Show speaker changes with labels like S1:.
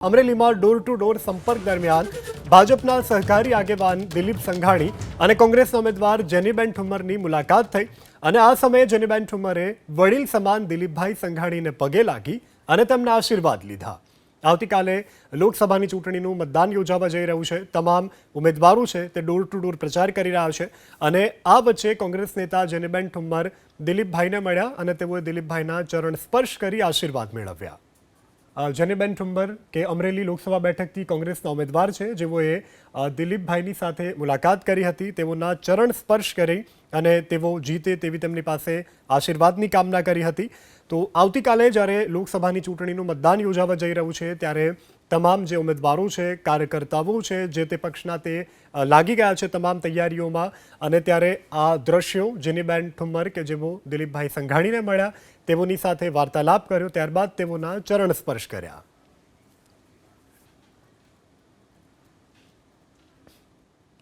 S1: અમરેલીમાં door to door સંપર્ક દરમિયાન ભાજપના સહકારી આગેવાન દિલીપ સંઘાણી અને કોંગ્રેસના ઉમેદવાર જેનીબેન ઠુમ્મરની મુલાકાત થઈ અને આ સમયે જેનીબેન ઠુમ્મરે વડીલ સમાન દિલીપભાઈ સંઘાણીને પગે લાગી અને તેમના આશીર્વાદ લીધા. આવતીકાલે લોકસભાની ચૂંટણીનું મતદાન યોજાવા જઈ રહ્યું છે. તમામ ઉમેદવારો છે તે ડોર ટુ ડોર પ્રચાર કરી રહ્યા છે અને આ વચ્ચે કોંગ્રેસ નેતા જેનીબેન ઠુમ્મર દિલીપભાઈને મળ્યા અને તેઓએ દિલીપભાઈના ચરણ સ્પર્શ કરી આશીર્વાદ મેળવ્યા. જેનીબેન ઠુંબર કે અમરેલી લોકસભા બેઠકથી કોંગ્રેસના ઉમેદવાર છે, જેઓએ દિલીપભાઈની સાથે મુલાકાત કરી હતી, તેઓના ચરણ સ્પર્શ કરી અને તેઓ જીતે તેવી તેમની પાસે આશીર્વાદની કામના કરી હતી. તો આવતીકાલે જ્યારે લોકસભાની ચૂંટણીનું મતદાન યોજાવા જઈ રહ્યું છે, ત્યારે તમામ જે ઉમેદવારો છે, કાર્યકર્તાઓ છે, જે તે પક્ષના તે લાગી ગયા છે તમામ તૈયારીઓમાં અને ત્યારે આ દ્રશ્યો જેનીબેન ઠુમ્મર કે જેઓ દિલીપભાઈ સંઘાણીને મળ્યા, તેઓની સાથે વાર્તાલાપ કર્યો, ત્યારબાદ તેઓના ચરણ સ્પર્શ કર્યા.